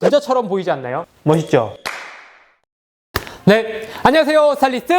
의자처럼 보이지 않나요? 멋있죠? 네, 안녕하세요 스타일리스트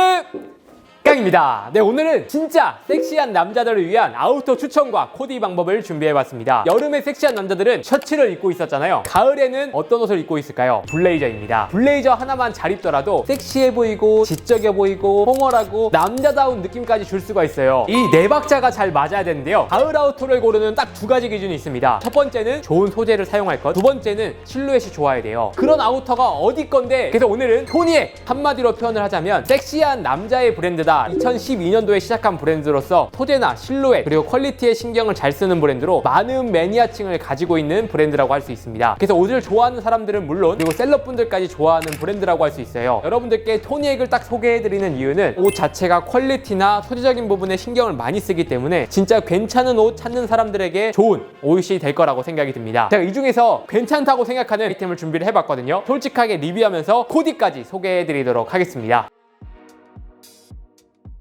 깡입니다. 네, 오늘은 진짜 섹시한 남자들을 위한 아우터 추천과 코디 방법을 준비해봤습니다. 여름에 섹시한 남자들은 셔츠를 입고 있었잖아요. 가을에는 어떤 옷을 입고 있을까요? 블레이저입니다. 블레이저 하나만 잘 입더라도 섹시해 보이고 지적해 보이고 포멀하고 남자다운 느낌까지 줄 수가 있어요. 이 네 박자가 잘 맞아야 되는데요. 가을 아우터를 고르는 딱 두 가지 기준이 있습니다. 첫 번째는 좋은 소재를 사용할 것, 두 번째는 실루엣이 좋아야 돼요. 그런 아우터가 어디 건데? 그래서 오늘은 토니의 한마디로 표현을 하자면 섹시한 남자의 브랜드다. 2012년도에 시작한 브랜드로서 소재나 실루엣 그리고 퀄리티에 신경을 잘 쓰는 브랜드로 많은 매니아층을 가지고 있는 브랜드라고 할 수 있습니다. 그래서 옷을 좋아하는 사람들은 물론 그리고 셀럽분들까지 좋아하는 브랜드라고 할 수 있어요. 여러분들께 토니액을 딱 소개해드리는 이유는 옷 자체가 퀄리티나 소재적인 부분에 신경을 많이 쓰기 때문에 진짜 괜찮은 옷 찾는 사람들에게 좋은 옷이 될 거라고 생각이 듭니다. 제가 이 중에서 괜찮다고 생각하는 아이템을 준비를 해봤거든요. 솔직하게 리뷰하면서 코디까지 소개해드리도록 하겠습니다.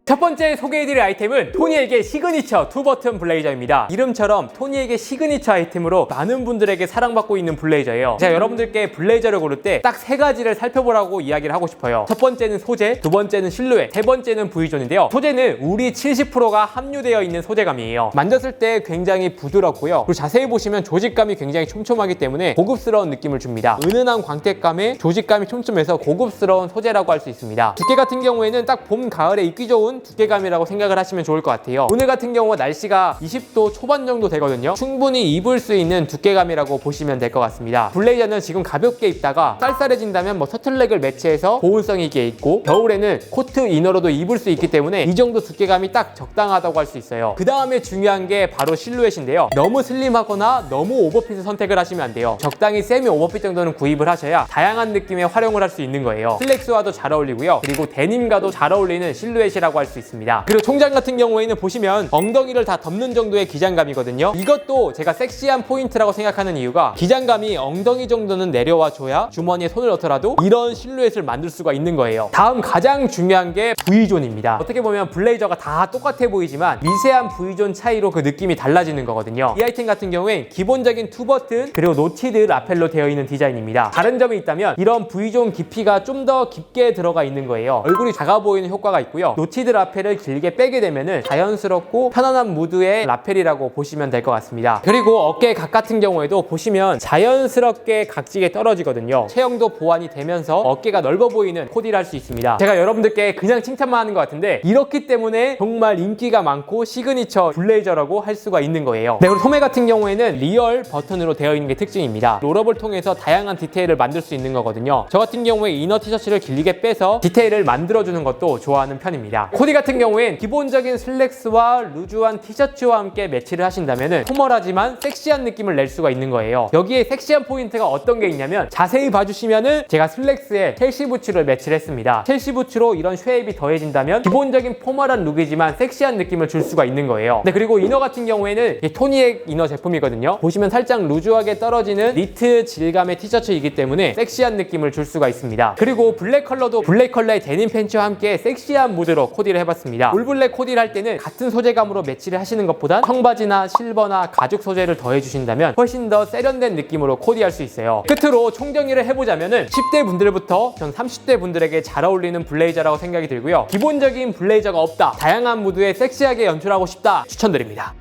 첫 번째 소개해드릴 아이템은 토니에게 시그니처 투 버튼 블레이저입니다. 이름처럼 토니에게 시그니처 아이템으로 많은 분들에게 사랑받고 있는 블레이저예요. 제가 여러분들께 블레이저를 고를 때 딱 세 가지를 살펴보라고 이야기를 하고 싶어요. 첫 번째는 소재, 두 번째는 실루엣, 세 번째는 V존인데요. 소재는 우리 70%가 함유되어 있는 소재감이에요. 만졌을 때 굉장히 부드럽고요. 그리고 자세히 보시면 조직감이 굉장히 촘촘하기 때문에 고급스러운 느낌을 줍니다. 은은한 광택감에 조직감이 촘촘해서 고급스러운 소재라고 할 수 있습니다. 두께 같은 경우에는 딱 봄, 가을에 입기 좋은 두께감이라고 생각을 하시면 좋을 것 같아요. 오늘 같은 경우 날씨가 20도 초반 정도 되거든요. 충분히 입을 수 있는 두께감이라고 보시면 될 것 같습니다. 블레이저는 지금 가볍게 입다가 쌀쌀해진다면 뭐 터틀넥을 매치해서 보온성 있게 입고 겨울에는 코트 이너로도 입을 수 있기 때문에 이 정도 두께감이 딱 적당하다고 할 수 있어요. 그 다음에 중요한 게 바로 실루엣인데요. 너무 슬림하거나 너무 오버핏을 선택을 하시면 안 돼요. 적당히 세미 오버핏 정도는 구입을 하셔야 다양한 느낌의 활용을 할 수 있는 거예요. 슬랙스와도 잘 어울리고요. 그리고 데님과도 잘 어울리는 실루엣이라고 할수 있습니다. 그리고 총장 같은 경우에는 보시면 엉덩이를 다 덮는 정도의 기장감이거든요. 이것도 제가 섹시한 포인트라고 생각하는 이유가 기장감이 엉덩이 정도는 내려와 줘야 주머니에 손을 넣더라도 이런 실루엣을 만들 수가 있는 거예요. 다음 가장 중요한 게 V존입니다. 어떻게 보면 블레이저가 다 똑같아 보이지만 미세한 V존 차이로 그 느낌이 달라지는 거거든요. 이 아이템 같은 경우엔 기본적인 투 버튼 그리고 노티드 라펠로 되어 있는 디자인입니다. 다른 점이 있다면 이런 V존 깊이가 좀 더 깊게 들어가 있는 거예요. 얼굴이 작아 보이는 효과가 있고요. 노티드 라펠을 길게 빼게 되면은 자연스럽고 편안한 무드의 라펠이라고 보시면 될 것 같습니다. 그리고 어깨 각 같은 경우에도 보시면 자연스럽게 각지게 떨어지거든요. 체형도 보완이 되면서 어깨가 넓어 보이는 코디를 할 수 있습니다. 제가 여러분들께 그냥 칭찬만 하는 것 같은데 이렇기 때문에 정말 인기가 많고 시그니처 블레이저라고 할 수가 있는 거예요. 네, 그리고 소매 같은 경우에는 리얼 버튼으로 되어 있는 게 특징입니다. 롤업을 통해서 다양한 디테일을 만들 수 있는 거거든요. 저 같은 경우에 이너 티셔츠를 길게 빼서 디테일을 만들어주는 것도 좋아하는 편입니다. 코디 같은 경우엔 기본적인 슬랙스와 루즈한 티셔츠와 함께 매치를 하신다면 포멀하지만 섹시한 느낌을 낼 수가 있는 거예요. 여기에 섹시한 포인트가 어떤 게 있냐면 자세히 봐주시면은 제가 슬랙스에 첼시 부츠를 매치를 했습니다. 첼시 부츠로 이런 쉐입이 더해진다면 기본적인 포멀한 룩이지만 섹시한 느낌을 줄 수가 있는 거예요. 네, 그리고 이너 같은 경우에는 이 토니의 이너 제품이거든요. 보시면 살짝 루즈하게 떨어지는 니트 질감의 티셔츠이기 때문에 섹시한 느낌을 줄 수가 있습니다. 그리고 블랙 컬러도 블랙 컬러의 데님 팬츠와 함께 섹시한 무드로 코디 를 해봤습니다. 올블랙 코디를 할 때는 같은 소재감으로 매치를 하시는 것보단 청바지나 실버나 가죽 소재를 더해주신다면 훨씬 더 세련된 느낌으로 코디할 수 있어요. 끝으로 총정리를 해보자면 은 10대 분들부터 전 30대 분들에게 잘 어울리는 블레이저라고 생각이 들고요. 기본적인 블레이저가 없다. 다양한 무드에 섹시하게 연출하고 싶다. 추천드립니다.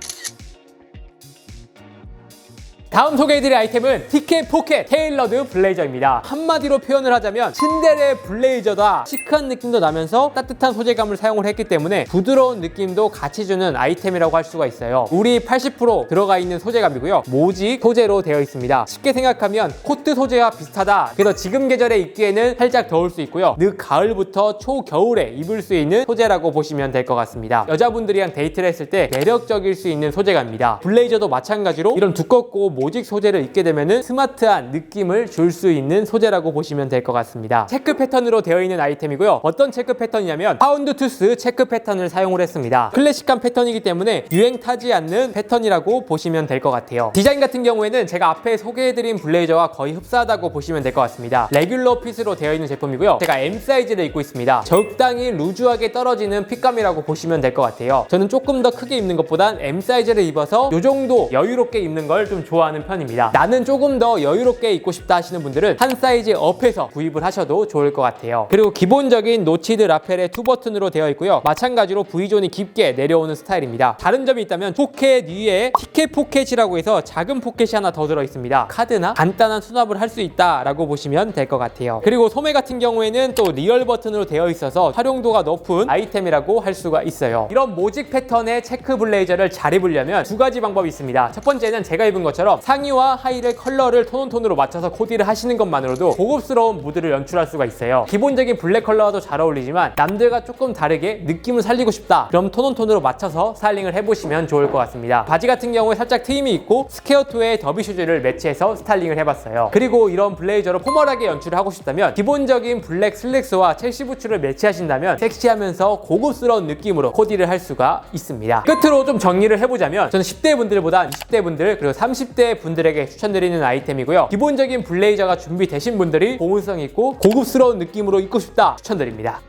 다음 소개해드릴 아이템은 티켓 포켓 테일러드 블레이저입니다. 한마디로 표현을 하자면 신데레 블레이저다. 시크한 느낌도 나면서 따뜻한 소재감을 사용을 했기 때문에 부드러운 느낌도 같이 주는 아이템이라고 할 수가 있어요. 우리 80% 들어가 있는 소재감이고요. 모직 소재로 되어 있습니다. 쉽게 생각하면 코트 소재와 비슷하다. 그래서 지금 계절에 입기에는 살짝 더울 수 있고요. 늦 가을부터 초겨울에 입을 수 있는 소재라고 보시면 될 것 같습니다. 여자분들이랑 데이트를 했을 때 매력적일 수 있는 소재감입니다. 블레이저도 마찬가지로 이런 두껍고 모직 소재를 입게 되면 스마트한 느낌을 줄 수 있는 소재라고 보시면 될 것 같습니다. 체크 패턴으로 되어 있는 아이템이고요. 어떤 체크 패턴이냐면 파운드 투스 체크 패턴을 사용을 했습니다. 클래식한 패턴이기 때문에 유행 타지 않는 패턴이라고 보시면 될 것 같아요. 디자인 같은 경우에는 제가 앞에 소개해드린 블레이저와 거의 흡사하다고 보시면 될 것 같습니다. 레귤러 핏으로 되어 있는 제품이고요. 제가 M 사이즈를 입고 있습니다. 적당히 루즈하게 떨어지는 핏감이라고 보시면 될 것 같아요. 저는 조금 더 크게 입는 것보단 M 사이즈를 입어서 이 정도 여유롭게 입는 걸 좀 좋아합니다. 좋아하는 편입니다. 나는 조금 더 여유롭게 입고 싶다 하시는 분들은 한 사이즈 업해서 구입을 하셔도 좋을 것 같아요. 그리고 기본적인 노치드 라펠의 투 버튼으로 되어 있고요. 마찬가지로 V존이 깊게 내려오는 스타일입니다. 다른 점이 있다면 포켓 위에 티켓 포켓이라고 해서 작은 포켓이 하나 더 들어 있습니다. 카드나 간단한 수납을 할 수 있다라고 보시면 될 것 같아요. 그리고 소매 같은 경우에는 또 리얼 버튼으로 되어 있어서 활용도가 높은 아이템이라고 할 수가 있어요. 이런 모직 패턴의 체크 블레이저를 잘 입으려면 두 가지 방법이 있습니다. 첫 번째는 제가 입은 것처럼 상의와 하의를 컬러를 톤온톤으로 맞춰서 코디를 하시는 것만으로도 고급스러운 무드를 연출할 수가 있어요. 기본적인 블랙 컬러와도 잘 어울리지만 남들과 조금 다르게 느낌을 살리고 싶다. 그럼 톤온톤으로 맞춰서 스타일링을 해보시면 좋을 것 같습니다. 바지 같은 경우에 살짝 트임이 있고 스퀘어투의 더비 슈즈를 매치해서 스타일링을 해봤어요. 그리고 이런 블레이저로 포멀하게 연출을 하고 싶다면 기본적인 블랙 슬랙스와 첼시 부츠를 매치하신다면 섹시하면서 고급스러운 느낌으로 코디를 할 수가 있습니다. 끝으로 좀 정리를 해보자면 저는 10대 분들보다 20대 분들 그리고 30대 분들에게 추천드리는 아이템이고요. 기본적인 블레이저가 준비되신 분들이 보온성 있고 고급스러운 느낌으로 입고 싶다 추천드립니다.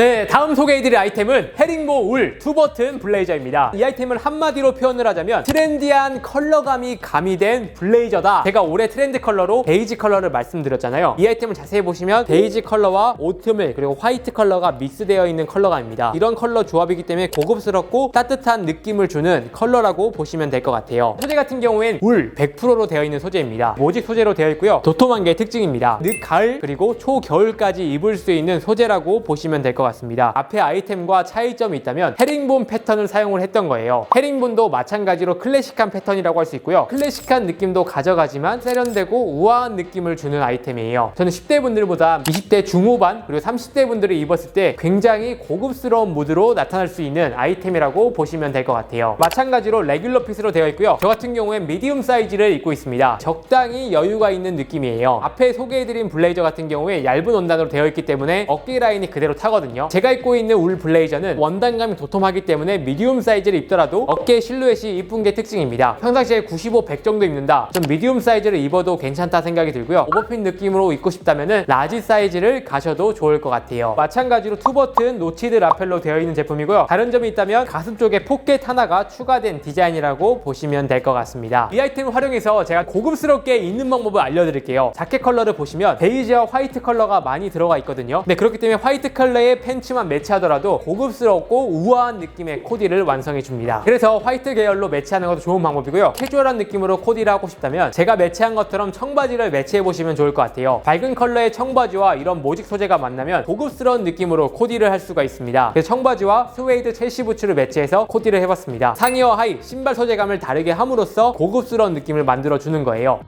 네, 다음 소개해드릴 아이템은 헤링보 울 투버튼 블레이저입니다. 이 아이템을 한마디로 표현을 하자면 트렌디한 컬러감이 가미된 블레이저다. 제가 올해 트렌드 컬러로 베이지 컬러를 말씀드렸잖아요. 이 아이템을 자세히 보시면 베이지 컬러와 오트밀 그리고 화이트 컬러가 믹스되어 있는 컬러감입니다. 이런 컬러 조합이기 때문에 고급스럽고 따뜻한 느낌을 주는 컬러라고 보시면 될 것 같아요. 소재 같은 경우엔 울 100%로 되어 있는 소재입니다. 모직 소재로 되어 있고요. 도톰한 게 특징입니다. 늦 가을 그리고 초겨울까지 입을 수 있는 소재라고 보시면 될 것 같습니다. 앞에 아이템과 차이점이 있다면 헤링본 패턴을 사용을 했던 거예요. 헤링본도 마찬가지로 클래식한 패턴이라고 할 수 있고요. 클래식한 느낌도 가져가지만 세련되고 우아한 느낌을 주는 아이템이에요. 저는 10대 분들보다 20대 중후반 그리고 30대 분들이 입었을 때 굉장히 고급스러운 무드로 나타날 수 있는 아이템이라고 보시면 될 것 같아요. 마찬가지로 레귤러 핏으로 되어 있고요. 저 같은 경우엔 미디움 사이즈를 입고 있습니다. 적당히 여유가 있는 느낌이에요. 앞에 소개해드린 블레이저 같은 경우에 얇은 원단으로 되어 있기 때문에 어깨 라인이 그대로 타거든요. 제가 입고 있는 울 블레이저는 원단감이 도톰하기 때문에 미디움 사이즈를 입더라도 어깨 실루엣이 이쁜 게 특징입니다. 평상시에 95, 100 정도 입는다. 좀 미디움 사이즈를 입어도 괜찮다 생각이 들고요. 오버핏 느낌으로 입고 싶다면 라지 사이즈를 가셔도 좋을 것 같아요. 마찬가지로 투버튼 노치드 라펠로 되어 있는 제품이고요. 다른 점이 있다면 가슴 쪽에 포켓 하나가 추가된 디자인이라고 보시면 될 것 같습니다. 이 아이템을 활용해서 제가 고급스럽게 입는 방법을 알려드릴게요. 자켓 컬러를 보시면 베이지와 화이트 컬러가 많이 들어가 있거든요. 네, 그렇기 때문에 화이트 컬러 의 팬츠만 매치하더라도 고급스럽고 우아한 느낌의 코디를 완성해 줍니다. 그래서 화이트 계열로 매치하는 것도 좋은 방법이고요. 캐주얼한 느낌으로 코디를 하고 싶다면 제가 매치한 것처럼 청바지를 매치해 보시면 좋을 것 같아요. 밝은 컬러의 청바지와 이런 모직 소재가 만나면 고급스러운 느낌으로 코디를 할 수가 있습니다. 그래서 청바지와 스웨이드 첼시 부츠를 매치해서 코디를 해봤습니다. 상의와 하의, 신발 소재감을 다르게 함으로써 고급스러운 느낌을 만들어 주는 거예요.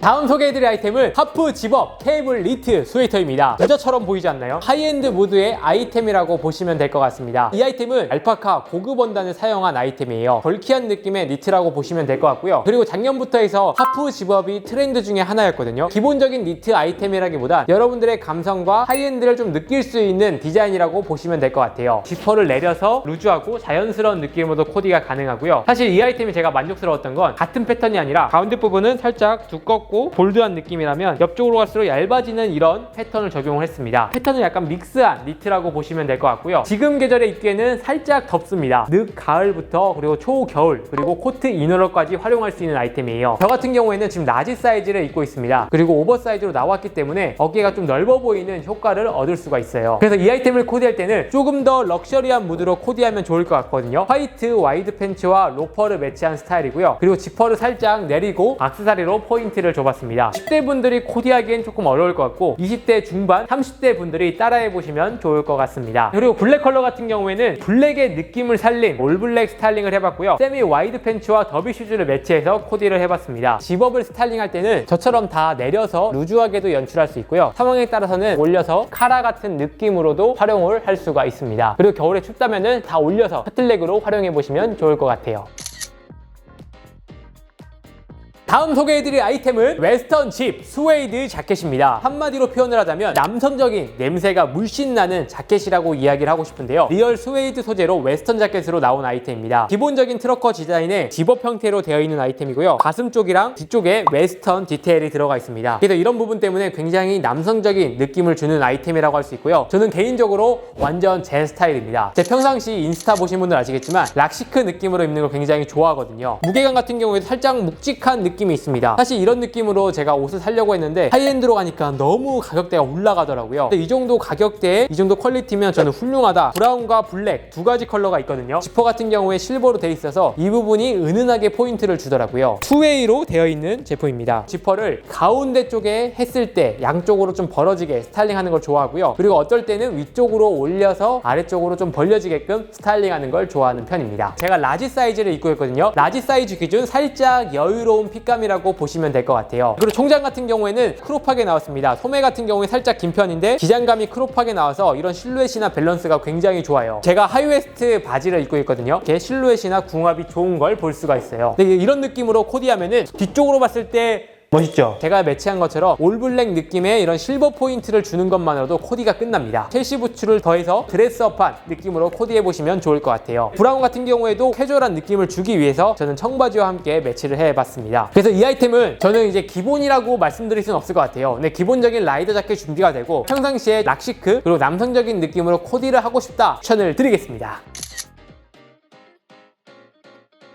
다음 소개해드릴 아이템은 하프 집업 케이블 니트 스웨이터입니다. 모자처럼 보이지 않나요? 하이엔드 무드의 아이템이라고 보시면 될 것 같습니다. 이 아이템은 알파카 고급 원단을 사용한 아이템이에요. 벌키한 느낌의 니트라고 보시면 될 것 같고요. 그리고 작년부터 해서 하프 집업이 트렌드 중에 하나였거든요. 기본적인 니트 아이템이라기보다 여러분들의 감성과 하이엔드를 좀 느낄 수 있는 디자인이라고 보시면 될 것 같아요. 지퍼를 내려서 루즈하고 자연스러운 느낌으로도 코디가 가능하고요. 사실 이 아이템이 제가 만족스러웠던 건 같은 패턴이 아니라 가운데 부분은 살짝 두껍고 볼드한 느낌이라면 옆쪽으로 갈수록 얇아지는 이런 패턴을 적용을 했습니다. 패턴은 약간 믹스한 니트라고 보시면 될 것 같고요. 지금 계절에 입기에는 살짝 덥습니다. 늦 가을부터 그리고 초겨울 그리고 코트 이너러까지 활용할 수 있는 아이템이에요. 저 같은 경우에는 지금 라지 사이즈를 입고 있습니다. 그리고 오버사이즈로 나왔기 때문에 어깨가 좀 넓어 보이는 효과를 얻을 수가 있어요. 그래서 이 아이템을 코디할 때는 조금 더 럭셔리한 무드로 코디하면 좋을 것 같거든요. 화이트 와이드 팬츠와 로퍼를 매치한 스타일이고요. 그리고 지퍼를 살짝 내리고 악세사리로 포인트를 줘 봤습니다. 10대 분들이 코디하기엔 조금 어려울 것 같고 20대 중반, 30대 분들이 따라해 보시면 좋을 것 같습니다. 그리고 블랙 컬러 같은 경우에는 블랙의 느낌을 살린 올블랙 스타일링을 해봤고요. 세미 와이드 팬츠와 더비 슈즈를 매치해서 코디를 해봤습니다. 집업을 스타일링할 때는 저처럼 다 내려서 루즈하게도 연출할 수 있고요. 상황에 따라서는 올려서 카라 같은 느낌으로도 활용을 할 수가 있습니다. 그리고 겨울에 춥다면은 다 올려서 커틀렉으로 활용해 보시면 좋을 것 같아요. 다음 소개해드릴 아이템은 웨스턴 집 스웨이드 자켓입니다. 한마디로 표현을 하자면 남성적인 냄새가 물씬 나는 자켓이라고 이야기를 하고 싶은데요. 리얼 스웨이드 소재로 웨스턴 자켓으로 나온 아이템입니다. 기본적인 트러커 디자인에 집업 형태로 되어 있는 아이템이고요. 가슴 쪽이랑 뒤쪽에 웨스턴 디테일이 들어가 있습니다. 그래서 이런 부분 때문에 굉장히 남성적인 느낌을 주는 아이템이라고 할 수 있고요. 저는 개인적으로 완전 제 스타일입니다. 제 평상시 인스타 보신 분들 아시겠지만 락시크 느낌으로 입는 걸 굉장히 좋아하거든요. 무게감 같은 경우에도 살짝 묵직한 느낌 이 있습니다. 사실 이런 느낌으로 제가 옷을 사려고 했는데 하이엔드로 가니까 너무 가격대가 올라가더라고요. 근데 이 정도 가격대에 이 정도 퀄리티면 저는 훌륭하다. 브라운과 블랙 두 가지 컬러가 있거든요. 지퍼 같은 경우에 실버로 돼 있어서 이 부분이 은은하게 포인트를 주더라고요. 투웨이로 되어 있는 제품입니다. 지퍼를 가운데 쪽에 했을 때 양쪽으로 좀 벌어지게 스타일링하는 걸 좋아하고요. 그리고 어떨 때는 위쪽으로 올려서 아래쪽으로 좀 벌려지게끔 스타일링하는 걸 좋아하는 편입니다. 제가 라지 사이즈를 입고 있거든요. 라지 사이즈 기준 살짝 여유로운 핏 감이라고 보시면 될 것 같아요. 그리고 총장 같은 경우에는 크롭하게 나왔습니다. 소매 같은 경우에 살짝 긴 편인데 기장감이 크롭하게 나와서 이런 실루엣이나 밸런스가 굉장히 좋아요. 제가 하이웨스트 바지를 입고 있거든요. 제 실루엣이나 궁합이 좋은 걸 볼 수가 있어요. 이런 느낌으로 코디하면은 뒤쪽으로 봤을 때 멋있죠? 제가 매치한 것처럼 올블랙 느낌의 이런 실버 포인트를 주는 것만으로도 코디가 끝납니다. 첼시 부츠를 더해서 드레스업한 느낌으로 코디해보시면 좋을 것 같아요. 브라운 같은 경우에도 캐주얼한 느낌을 주기 위해서 저는 청바지와 함께 매치를 해봤습니다. 그래서 이 아이템은 저는 이제 기본이라고 말씀드릴 수는 없을 것 같아요. 근데 기본적인 라이더 자켓 준비가 되고 평상시에 락시크 그리고 남성적인 느낌으로 코디를 하고 싶다 추천을 드리겠습니다.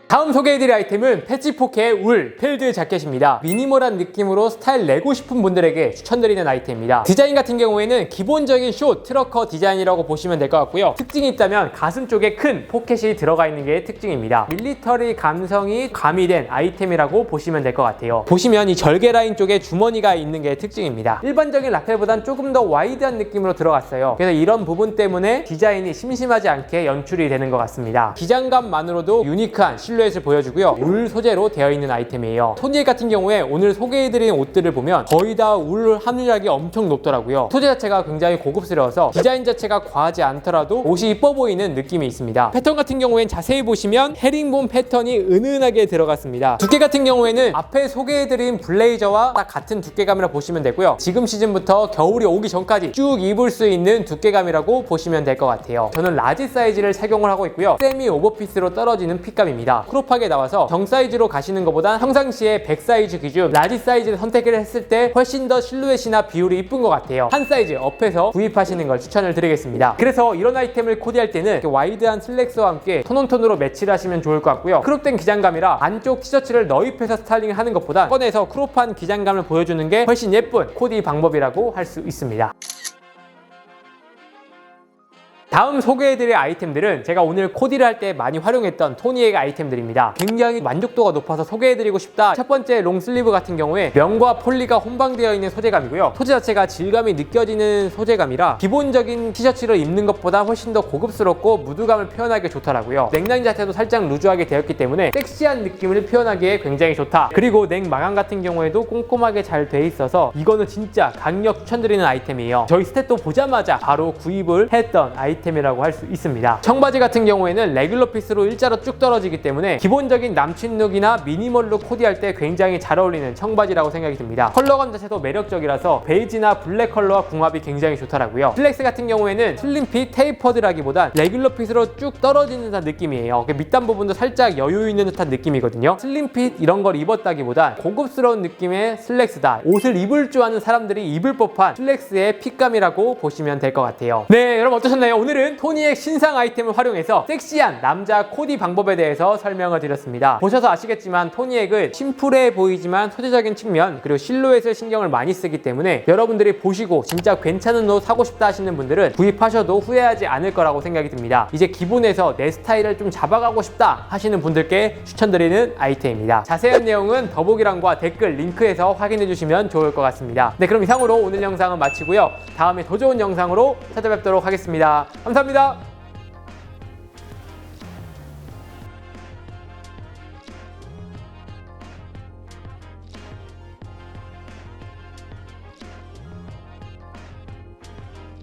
다음 소개해드릴 아이템은 패치포케 울 필드 자켓입니다. 미니멀한 느낌으로 스타일 내고 싶은 분들에게 추천드리는 아이템입니다. 디자인 같은 경우에는 기본적인 숏 트러커 디자인이라고 보시면 될 것 같고요. 특징이 있다면 가슴 쪽에 큰 포켓이 들어가 있는 게 특징입니다. 밀리터리 감성이 가미된 아이템이라고 보시면 될 것 같아요. 보시면 이 절개 라인 쪽에 주머니가 있는 게 특징입니다. 일반적인 라펠보단 조금 더 와이드한 느낌으로 들어갔어요. 그래서 이런 부분 때문에 디자인이 심심하지 않게 연출이 되는 것 같습니다. 기장감만으로도 유니크한 실루 엣을 보여주고요. 울 소재로 되어 있는 아이템이에요. 토니엘 같은 경우에 오늘 소개해드린 옷들을 보면 거의 다 울 함유량이 엄청 높더라고요. 소재 자체가 굉장히 고급스러워서 디자인 자체가 과하지 않더라도 옷이 이뻐 보이는 느낌이 있습니다. 패턴 같은 경우엔 자세히 보시면 헤링본 패턴이 은은하게 들어갔습니다. 두께 같은 경우에는 앞에 소개해드린 블레이저와 딱 같은 두께감이라 보시면 되고요. 지금 시즌부터 겨울이 오기 전까지 쭉 입을 수 있는 두께감이라고 보시면 될 것 같아요. 저는 라지 사이즈를 착용을 하고 있고요. 세미 오버피스로 떨어지는 핏감입니다. 크롭하게 나와서 정 사이즈로 가시는 것보다 평상시에 100 사이즈 기준 라지 사이즈를 선택을 했을 때 훨씬 더 실루엣이나 비율이 이쁜 것 같아요. 한 사이즈 업해서 구입하시는 걸 추천을 드리겠습니다. 그래서 이런 아이템을 코디할 때는 와이드한 슬랙스와 함께 톤온톤으로 매치를 하시면 좋을 것 같고요. 크롭된 기장감이라 안쪽 티셔츠를 너입해서 스타일링을 하는 것보다 꺼내서 크롭한 기장감을 보여주는 게 훨씬 예쁜 코디 방법이라고 할 수 있습니다. 다음 소개해드릴 아이템들은 제가 오늘 코디를 할 때 많이 활용했던 토니에게 아이템들입니다. 굉장히 만족도가 높아서 소개해드리고 싶다. 첫 번째 롱슬리브 같은 경우에 면과 폴리가 혼방되어 있는 소재감이고요. 소재 자체가 질감이 느껴지는 소재감이라 기본적인 티셔츠를 입는 것보다 훨씬 더 고급스럽고 무드감을 표현하기 좋더라고요. 넥라인 자체도 살짝 루즈하게 되었기 때문에 섹시한 느낌을 표현하기에 굉장히 좋다. 그리고 넥 마감 같은 경우에도 꼼꼼하게 잘 돼 있어서 이거는 진짜 강력 추천드리는 아이템이에요. 저희 스탯도 보자마자 바로 구입을 했던 아이템 아이템이라고 할 수 있습니다. 청바지 같은 경우에는 레귤러 피스로 일자로 쭉 떨어지기 때문에 기본적인 남친 룩이나 미니멀로 코디할 때 굉장히 잘 어울리는 청바지라고 생각이 듭니다. 컬러감 자체도 매력적이라서 베이지나 블랙 컬러와 궁합이 굉장히 좋더라고요. 슬랙스 같은 경우에는 슬림 핏 테이퍼드라기보단 레귤러 핏으로 쭉 떨어지는 듯한 느낌이에요. 밑단 부분도 살짝 여유 있는 듯한 느낌이거든요. 슬림 핏 이런 걸 입었다기보단 고급스러운 느낌의 슬랙스다. 옷을 입을 줄 아는 사람들이 입을 법한 슬랙스의 핏감이라고 보시면 될 것 같아요. 네, 여러분 어떠셨나요? 오늘은 토니의 신상 아이템을 활용해서 섹시한 남자 코디 방법에 대해서 설명을 드렸습니다. 보셔서 아시겠지만 토니액은 심플해 보이지만 소재적인 측면 그리고 실루엣을 신경을 많이 쓰기 때문에 여러분들이 보시고 진짜 괜찮은 옷 사고 싶다 하시는 분들은 구입하셔도 후회하지 않을 거라고 생각이 듭니다. 이제 기본에서 내 스타일을 좀 잡아가고 싶다 하시는 분들께 추천드리는 아이템입니다. 자세한 내용은 더보기란과 댓글 링크에서 확인해 주시면 좋을 것 같습니다. 네 그럼 이상으로 오늘 영상은 마치고요. 다음에 더 좋은 영상으로 찾아뵙도록 하겠습니다. 감사합니다.